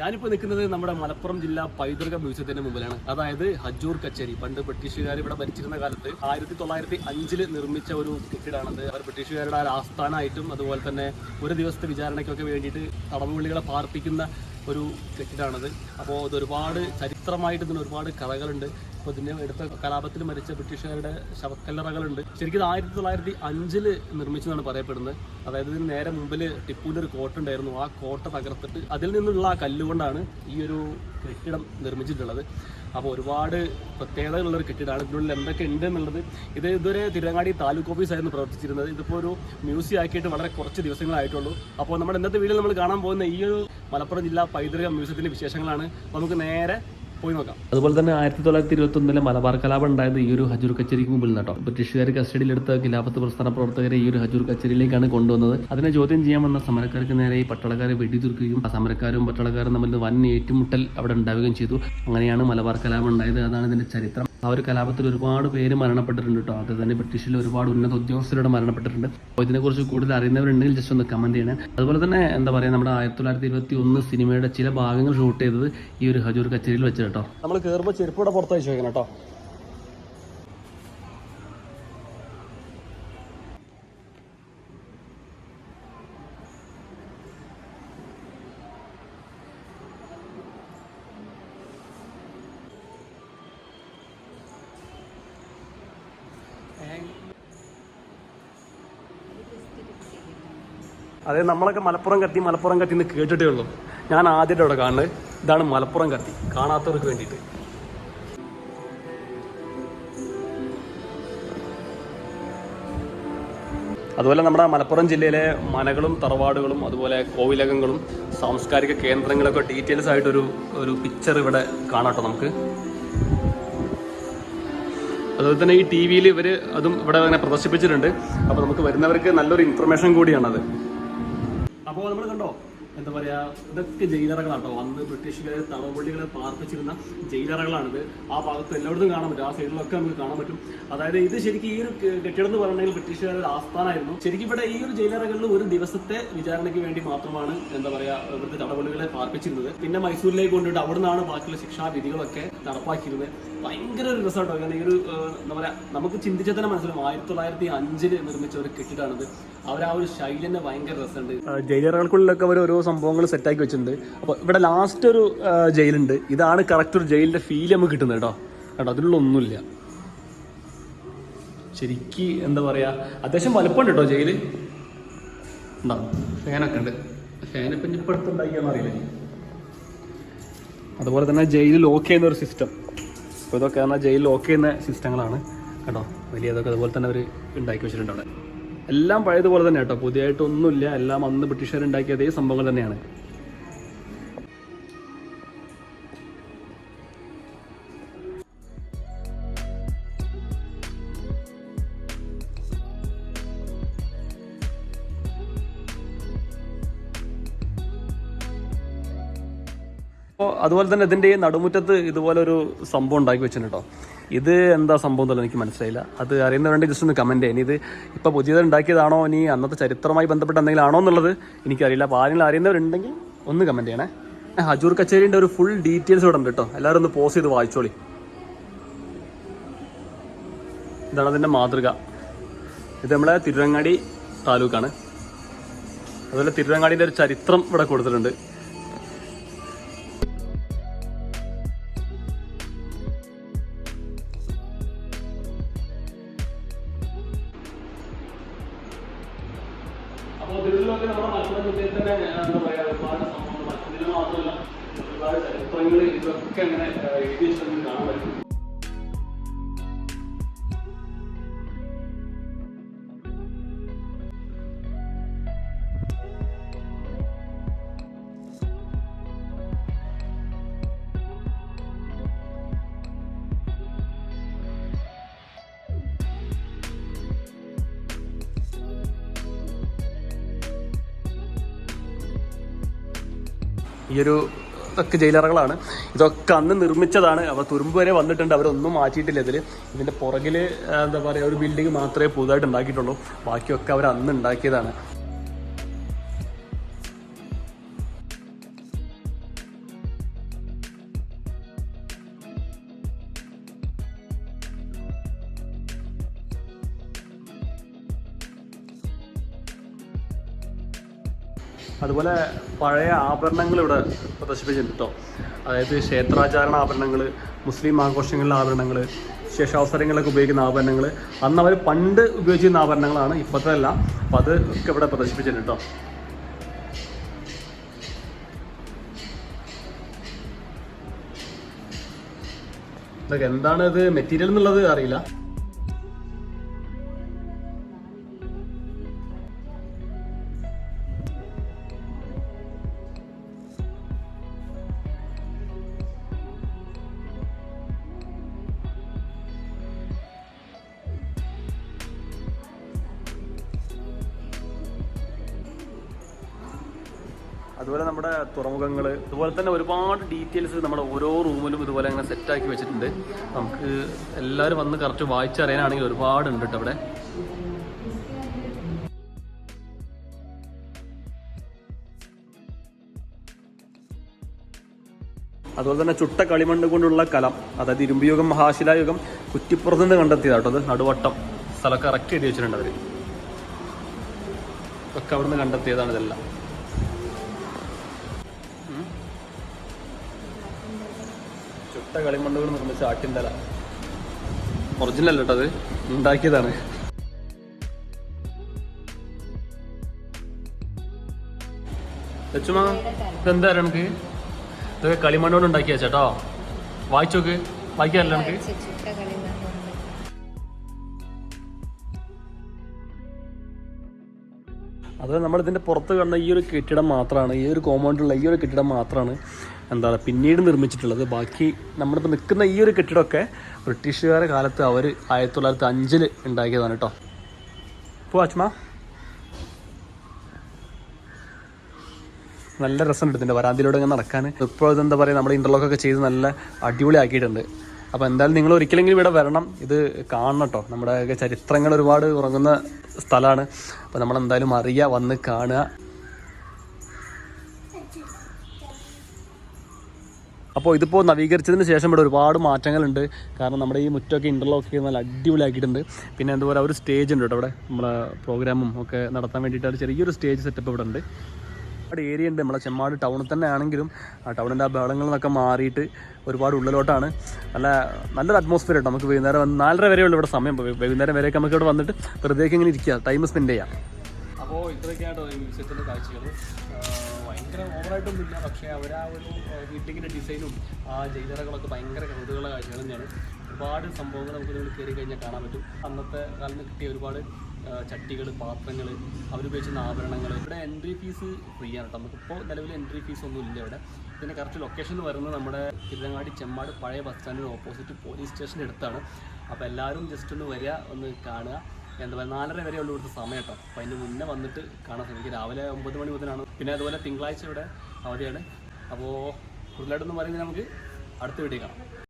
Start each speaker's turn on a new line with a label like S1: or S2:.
S1: ഞാനിപ്പോൾ നിൽക്കുന്നത് നമ്മുടെ മലപ്പുറം ജില്ലാ പൈതൃക മ്യൂസിയത്തിന്റെ മുമ്പിലാണ്. അതായത് ഹജൂർ കച്ചേരി. പണ്ട് ബ്രിട്ടീഷുകാർ ഇവിടെ ഭരിച്ചിരുന്ന കാലത്ത് ആയിരത്തി തൊള്ളായിരത്തി അഞ്ചിൽ നിർമ്മിച്ച ഒരു കെട്ടിടാണത്. അവർ ബ്രിട്ടീഷുകാരുടെ ആസ്ഥാനമായിട്ടും അതുപോലെ തന്നെ ഒരു ദിവസത്തെ വിചാരണയ്ക്കൊക്കെ വേണ്ടിയിട്ട് തടവുപള്ളികളെ പാർപ്പിക്കുന്ന ഒരു കെട്ടിടമാണത്. അപ്പോൾ ഇത് ഒരുപാട് ചരിത്രമായിട്ട് ഇതിന് ഒരുപാട് കഥകളുണ്ട്. അപ്പോൾ ഇതിന്റെ എടുത്ത കലാപത്തിൽ മരിച്ച ബ്രിട്ടീഷുകാരുടെ ശവക്കല്ലറകളുണ്ട്. ശരിക്കും ഇത് ആയിരത്തി തൊള്ളായിരത്തി അഞ്ചിൽ നിർമ്മിച്ചതാണ് പറയപ്പെടുന്നത്. അതായത് ഇതിന് നേരെ മുമ്പിൽ ടിപ്പുവിന്റെ ഒരു കോട്ട ഉണ്ടായിരുന്നു ആ കോട്ട തകർത്തിട്ട് അതിൽ നിന്നുള്ള ആ കല്ലുകൊണ്ടാണ് ഈ ഒരു കെട്ടിടം നിർമ്മിച്ചിട്ടുള്ളത്. അപ്പോൾ ഒരുപാട് പ്രത്യേകതകളുള്ള ഒരു കെട്ടിടമാണ് ഇതിനുള്ളിൽ എന്തൊക്കെ ഉണ്ട് എന്നുള്ളത് ഇത് ഇതുവരെ തിരുവങ്ങാടി താലൂക്ക് ഓഫീസായിരുന്നു പ്രവർത്തിച്ചിരുന്നത്. ഇതിപ്പോൾ ഒരു മ്യൂസിയം ആക്കിയിട്ട് വളരെ കുറച്ച് ദിവസങ്ങളായിട്ടുള്ളൂ. അപ്പോൾ നമ്മുടെ ഇന്നത്തെ വീഡിയോയിൽ നമ്മൾ കാണാൻ പോകുന്ന ഈ ഒരു മലപ്പുറം ജില്ലാ പൈതൃക മ്യൂസിയത്തിന്റെ വിശേഷങ്ങളാണ്. നമുക്ക് നേരെ പോയി നോക്കാം. അതുപോലെ തന്നെ ആയിരത്തി തൊള്ളായിരത്തി ഇരുപത്തി ഒന്നിലെ മലബാർ കലാപം ഉണ്ടായത് ഈ ഒരു ഹജൂർ കച്ചേരിക്ക് മുമ്പിൽ നിന്നോ ബ്രിട്ടീഷുകാർ കസ്റ്റഡിയിലെടുത്ത ഖിലാഫത്ത് പ്രസ്ഥാന പ്രവർത്തകരെ ഈ ഒരു ഹജൂർ കച്ചേരിയിലേക്കാണ് കൊണ്ടുവന്നത്. അതിനെ ചോദ്യം ചെയ്യാൻ വന്ന സമരക്കാർക്ക് നേരെ ഈ പട്ടാളക്കാരെ വെടിതീർക്കുകയും ആ സമരക്കാരും പട്ടാളക്കാരും തമ്മിൽ വൻ ഏറ്റുമുട്ടൽ അവിടെ ഉണ്ടാവുകയും ചെയ്തു. അങ്ങനെയാണ് മലബാർ കലാപം ഉണ്ടായത്. അതാണ് ഇതിന്റെ ചരിത്രം. ആ ഒരു കലാപത്തിൽ ഒരുപാട് പേര് മരണപ്പെട്ടിട്ടുണ്ട് കേട്ടോ. അത് തന്നെ ബ്രിട്ടീഷിൽ ഒരുപാട് ഉന്നത ഉദ്യോഗസ്ഥരുടെ മരണപ്പെട്ടിട്ടുണ്ട്. അപ്പോൾ ഇതിനെക്കുറിച്ച് കൂടുതൽ അറിയുന്നവരുണ്ടെങ്കിൽ ജസ്റ്റ് ഒന്ന് കമന്റ് ചെയ്യണേ. അതുപോലെ തന്നെ എന്താ പറയുക നമ്മുടെ ആയിരത്തി തൊള്ളായിരത്തി ഇരുപത്തി ഒന്ന് സിനിമയുടെ ചില ഭാഗങ്ങൾ ഷൂട്ട് ചെയ്തത് ഈ ഒരു ഹജൂർ കച്ചേരിയിൽ വെച്ച് കേട്ടോ. നമ്മൾ കയറുമ്പോൾ ചെരുപ്പ് കൂടെ പുറത്ത് വെച്ച് വെക്കണം കേട്ടോ. അതെ നമ്മളൊക്കെ മലപ്പുറം കത്തി മലപ്പുറം കത്തി എന്ന് കേട്ടിട്ടേ ഉള്ളൂ. ഞാൻ ആദ്യമായിട്ട് അവിടെ കാണുന്നത്. ഇതാണ് മലപ്പുറം കത്തി. കാണാത്തവർക്ക് വേണ്ടിയിട്ട്. അതുപോലെ നമ്മുടെ മലപ്പുറം ജില്ലയിലെ മനകളും തറവാടുകളും അതുപോലെ കോവിലകങ്ങളും സാംസ്കാരിക കേന്ദ്രങ്ങളൊക്കെ ഡീറ്റെയിൽസ് ആയിട്ടൊരു ഒരു പിക്ചർ ഇവിടെ കാണാട്ടോ നമുക്ക്. അതുപോലെ തന്നെ ഈ ടി വിയിൽ ഇവർ അതും ഇവിടെ അങ്ങനെ പ്രദർശിപ്പിച്ചിട്ടുണ്ട്. അപ്പോൾ നമുക്ക് വരുന്നവർക്ക് നല്ലൊരു ഇൻഫർമേഷൻ കൂടിയാണത്. അപ്പോൾ നമ്മൾ കണ്ടോ? എന്താ പറയാ ഇതൊക്കെ ജയിലറകളാട്ടോ. അന്ന് ബ്രിട്ടീഷുകാർ തടവുപള്ളികളെ പാർപ്പിച്ചിരുന്ന ജയിലറകളാണിത്. ആ ഭാഗത്ത് എല്ലായിടത്തും കാണാൻ പറ്റും. ആ സൈഡിലൊക്കെ നമുക്ക് കാണാൻ പറ്റും. അതായത് ഇത് ശരിക്കും ഈ ഒരു കെട്ടിടം എന്ന് പറഞ്ഞിട്ടുണ്ടെങ്കിൽ ബ്രിട്ടീഷുകാരുടെ ആസ്ഥാനമായിരുന്നു. ശരിക്കും ഇവിടെ ഈ ഒരു ജയിലറകളിൽ ഒരു ദിവസത്തെ വിചാരണയ്ക്ക് വേണ്ടി മാത്രമാണ് എന്താ പറയാ ഇവിടുത്തെ തടവുള്ളികളെ പാർപ്പിച്ചിരുന്നത്. പിന്നെ മൈസൂരിലേക്ക് കൊണ്ടുപോയിട്ട് അവിടെ നിന്നാണ് ബാക്കിയുള്ള ശിക്ഷാവിധികളൊക്കെ നടപ്പാക്കിയിരുന്നത്. ഭയങ്കര ഒരു റിസൾട്ടോ കാരണം ഈ ഒരു പറയാ നമുക്ക് ചിന്തിച്ചാൽ തന്നെ മനസ്സിലാവും. ആയിരത്തി തൊള്ളായിരത്തി അഞ്ചിൽ നിർമ്മിച്ച ഒരു കെട്ടിടാണിത്. അവർ ആ ഒരു ശൈലിന്റെ ഭയങ്കര രസമുണ്ട്. ജയിലറുകൾക്കുള്ളിലൊക്കെ അവർ ഓരോ സംഭവങ്ങൾ സെറ്റാക്കി വെച്ചിട്ടുണ്ട്. അപ്പോൾ ഇവിടെ ലാസ്റ്റ് ഒരു ജയിലുണ്ട്. ഇതാണ് കറക്റ്റ് ഒരു ജയിലിന്റെ ഫീൽ നമുക്ക് കിട്ടുന്നത് കേട്ടോ. കേട്ടോ അതിലുള്ള ഒന്നുമില്ല. ശരിക്ക് എന്താ പറയാ അത്യാവശ്യം വലുപ്പമുണ്ട് കേട്ടോ ജയിൽ. ഉണ്ടാവും ഫാനൊക്കെ ഉണ്ട്. ഫാനിപ്പം ഇപ്പം അടുത്തുണ്ടാക്കിയാന്ന് അറിയില്ല അതുപോലെ തന്നെ ജയിലിൽ ലോക്ക് ചെയ്യുന്ന ഒരു സിസ്റ്റം അപ്പോൾ ഇതൊക്കെ പറഞ്ഞാൽ ജയിൽ ലോക്ക് ചെയ്യുന്ന സിസ്റ്റങ്ങളാണ് കേട്ടോ. വലിയതൊക്കെ അതുപോലെ തന്നെ അവർ ഉണ്ടാക്കി വെച്ചിട്ടുണ്ട് അവിടെ. എല്ലാം പഴയതുപോലെ തന്നെ കേട്ടോ. പുതിയതായിട്ടൊന്നുമില്ല എല്ലാം അന്ന് ബ്രിട്ടീഷുകാർ ഉണ്ടാക്കിയ അതേ സംഭവങ്ങൾ തന്നെയാണ്. അതുപോലെ തന്നെ ഇതിന്റെ ഈ നടുമുറ്റത്ത് ഇതുപോലെ ഒരു സംഭവം ഉണ്ടാക്കി വെച്ചിട്ടുണ്ട് കേട്ടോ ഇത് എന്താ സംഭവം എന്നുള്ളത് എനിക്ക് മനസ്സിലായില്ല. അത് അറിയുന്നവരുണ്ട് ജസ്റ്റ് ഒന്ന് കമന്റ് ഇനി ഇത് ഇപ്പോൾ പുതിയത് ഉണ്ടാക്കിയതാണോ? ഇനി അന്നത്തെ ചരിത്രമായി ബന്ധപ്പെട്ട എന്തെങ്കിലും ആണോ എന്നുള്ളത് എനിക്കറിയില്ല. അപ്പോൾ ആരെങ്കിലും അറിയുന്നവരുണ്ടെങ്കിൽ ഒന്ന് കമന്റ് ചെയ്യണേ. ഹജൂർ കച്ചേരിന്റെ ഒരു ഫുൾ ഡീറ്റെയിൽസ് ഇവിടെ ഉണ്ട് കേട്ടോ എല്ലാവരും ഒന്ന് പോസ് ചെയ്ത് വായിച്ചോളി. ഇതാണ് അതിന്റെ മാതൃക. ഇത് നമ്മളെ തിരുവങ്ങാടി താലൂക്കാണ്. അതുപോലെ തിരുവങ്ങാടിന്റെ ഒരു ചരിത്രം ഇവിടെ കൊടുത്തിട്ടുണ്ട്. ഇതിലൊക്കെ നമ്മുടെ മലപ്പുറം ജില്ലയിൽ തന്നെ എന്താ പറയുക ഒരുപാട് സംഭവങ്ങൾ. മലപ്പുറത്തിൽ മാത്രമല്ല ഒരുപാട് ചരിത്രങ്ങൾ ഇതൊക്കെ അങ്ങനെ എഴുതി കാണാൻ പറ്റും. ഈ ഒരു ജയിലറകളാണ്. ഇതൊക്കെ അന്ന് നിർമ്മിച്ചതാണ്. അപ്പോൾ തുരുമ്പ് വരെ വന്നിട്ടുണ്ട്. അവരൊന്നും മാറ്റിയിട്ടില്ല ഇതിൽ ഇതിന്റെ പുറകിൽ എന്താ പറയുക ഒരു ബിൽഡിംഗ് മാത്രമേ പുതുതായിട്ട് ഉണ്ടാക്കിയിട്ടുള്ളൂ. ബാക്കിയൊക്കെ അവർ അന്ന് ഉണ്ടാക്കിയതാണ്. അതുപോലെ പഴയ ആഭരണങ്ങൾ ഇവിടെ പ്രദർശിപ്പിച്ചിട്ടുണ്ട് കേട്ടോ അതായത് ക്ഷേത്രാചാരണ ആഭരണങ്ങൾ മുസ്ലിം ആഘോഷങ്ങളിലെ ആഭരണങ്ങൾ വിശേഷാവസരങ്ങളിലൊക്കെ ഉപയോഗിക്കുന്ന ആഭരണങ്ങൾ അന്ന് അവർ പണ്ട് ഉപയോഗിച്ചിരുന്ന ആഭരണങ്ങളാണ് ഇപ്പോഴത്തെ അല്ല അപ്പം അത് ഒക്കെ ഇവിടെ പ്രദർശിപ്പിച്ചിട്ടുണ്ട് കേട്ടോ എന്താണ് ഇത്? മെറ്റീരിയൽ എന്നുള്ളത് അറിയില്ല. അതുപോലെ നമ്മുടെ തുറമുഖങ്ങൾ അതുപോലെ തന്നെ ഒരുപാട് ഡീറ്റെയിൽസ് നമ്മുടെ ഓരോ റൂമിലും ഇതുപോലെ അങ്ങനെ സെറ്റാക്കി വെച്ചിട്ടുണ്ട്. നമുക്ക് എല്ലാവരും വന്ന് കറക്റ്റ് വായിച്ചറിയാനാണെങ്കിൽ ഒരുപാടുണ്ട് കേട്ടോ ഇവിടെ. അതുപോലെ തന്നെ ചുട്ട കളിമണ്ണ് കൊണ്ടുള്ള കലം അതായത് ഇരുമ്പുയുഗം മഹാശിലായുഗം കുറ്റിപ്പുറത്ത് നിന്ന് കണ്ടെത്തിയതാട്ടോ അത്. നടുവട്ടം സ്ഥലം കറക്റ്റ് എഴുതി വെച്ചിട്ടുണ്ട് അവർ ഒക്കെ അവിടുന്ന് കണ്ടെത്തിയതാണ് ഇതെല്ലാം. ചുട്ട കളിമണ്ണുകൾ നിർമ്മിച്ച ആട്ടിൻതല. ഒറിജിനൽ കേട്ടോ അത്. ഉണ്ടാക്കിയതാണ്. ലച്ചുമാ ഇതെന്താ നമുക്ക് ഇതൊക്കെ കളിമണ്ണോട് ഉണ്ടാക്കിയ ചേട്ടോ. വായിച്ചു നോക്ക്. വായിക്കാറില്ല നമുക്ക് അത് നമ്മൾ ഇതിന്റെ പുറത്ത് കണ്ട ഈ ഒരു കെട്ടിടം മാത്രമാണ്. ഈ ഒരു കോമ്പൗണ്ടിലുള്ള ഈ ഒരു കെട്ടിടം മാത്രമാണ്. എന്താ പറയുക പിന്നീട് നിർമ്മിച്ചിട്ടുള്ളത്. ബാക്കി നമ്മളിപ്പോൾ നിൽക്കുന്ന ഈ ഒരു കെട്ടിടമൊക്കെ ബ്രിട്ടീഷുകാരുടെ കാലത്ത് അവർ ആയിരത്തി തൊള്ളായിരത്തി അഞ്ചിൽ ഉണ്ടാക്കിയതാണ് കേട്ടോ ഇപ്പോൾ അച്ഛമ്മ. നല്ല രസം എടുത്തിട്ടുണ്ട് വരാന്തിയിലൂടെ ഇങ്ങനെ നടക്കാൻ. ഇപ്പോൾ ഇതെന്താ പറയുക നമ്മുടെ ഇന്റർലോക്കൊക്കെ ചെയ്ത് നല്ല അടിപൊളി ആക്കിയിട്ടുണ്ട് അപ്പോൾ എന്തായാലും നിങ്ങൾ ഒരിക്കലെങ്കിലും ഇവിടെ വരണം. ഇത് കാണണം കേട്ടോ നമ്മുടെ ചരിത്രങ്ങൾ ഒരുപാട് ഉറങ്ങുന്ന സ്ഥലമാണ്. അപ്പോൾ നമ്മളെന്തായാലും അറിയുക വന്ന് കാണുക. അപ്പോൾ ഇതിപ്പോൾ നവീകരിച്ചതിന് ശേഷം ഇവിടെ ഒരുപാട് മാറ്റങ്ങളുണ്ട്. കാരണം നമ്മുടെ ഈ മുറ്റമൊക്കെ ഇന്റർലോക്ക് ചെയ്ത് നല്ല അടിപൊളിയാക്കിയിട്ടുണ്ട്. പിന്നെ അതുപോലെ ഒരു സ്റ്റേജ് ഉണ്ട് കേട്ടോ അവിടെ നമ്മളെ പ്രോഗ്രാമും ഒക്കെ നടത്താൻ വേണ്ടിയിട്ട് ചെറിയൊരു സ്റ്റേജ് സെറ്റപ്പ് ഇവിടെ ഉണ്ട്. ഒരുപാട് ഏരിയ ഉണ്ട്. നമ്മളെ ചെമ്മാട് ടൗണിൽ തന്നെ ആണെങ്കിലും ആ ടൗണിന്റെ ആ ബഹളങ്ങളിൽ മാറിയിട്ട് ഒരുപാട് ഉള്ളിലോട്ടാണ്. നല്ല നല്ലൊരു അറ്റ്മോസ്ഫിയർ കേട്ടോ നമുക്ക് വൈകുന്നേരം വന്ന് നാലര വരെ ഉള്ളൂ ഇവിടെ സമയം. വൈകുന്നേരം വരെയൊക്കെ നമുക്ക് ഇവിടെ വന്നിട്ട് വെറുതെ ഇങ്ങനെ ഇരിക്കുക. ടൈം സ്പെൻഡ് ചെയ്യാം. അപ്പോൾ ഇത്രയൊക്കെയാണ് ഈ മ്യൂസിയത്തിന്റെ കാഴ്ചകൾ ഭയങ്കര ഓവറായിട്ടൊന്നും ഇല്ല. പക്ഷേ അവർ ആ ഒരു ഹീറ്റിങ്ങിന്റെ ഡിസൈനും ആ ജൈതറകളൊക്കെ ഭയങ്കര കൗതുകമുള്ള കാഴ്ചകൾ തന്നെയാണ് ഒരുപാട് സംഭവങ്ങൾ നമുക്ക് ഇതിൽ കയറി കഴിഞ്ഞാൽ കാണാൻ പറ്റും. അന്നത്തെ കാലത്ത് കിട്ടിയ ഒരുപാട് ചട്ടികൾ പാത്രങ്ങൾ അവരുപയോഗിച്ചിരുന്ന ആഭരണങ്ങൾ ഇവിടെ എൻട്രി ഫീസ് ഫ്രീ ആണ് കേട്ടോ. നമുക്കിപ്പോൾ നിലവിൽ എൻട്രി ഫീസ് ഒന്നും ഇല്ല ഇവിടെ. പിന്നെ കറക്റ്റ് ലൊക്കേഷൻ വരുന്നത് നമ്മുടെ തിരുവങ്ങാടി ചെമ്മാട് പഴയ ബസ് സ്റ്റാൻഡിന് ഓപ്പോസിറ്റ് പോലീസ് സ്റ്റേഷന്റെ അടുത്താണ്. അപ്പോൾ എല്ലാവരും ജസ്റ്റ് ഒന്ന് വരിക ഒന്ന് കാണുക. എന്താ പറയുക നാലര വരെ ഉള്ളൂ ഇവിടുത്തെ സമയം കേട്ടോ. അപ്പോൾ അതിന്റെ മുന്നേ വന്നിട്ട് കാണാൻ ശ്രമിക്കുക രാവിലെ ഒമ്പത് മണി മുതലാണ്. പിന്നെ അതുപോലെ തിങ്കളാഴ്ച ഇവിടെ അവധിയാണ്. അപ്പോൾ കൂടുതലായിട്ടൊന്നും പറയുന്നത് നമുക്ക്. അടുത്ത വീട്ടിൽ കാണാം.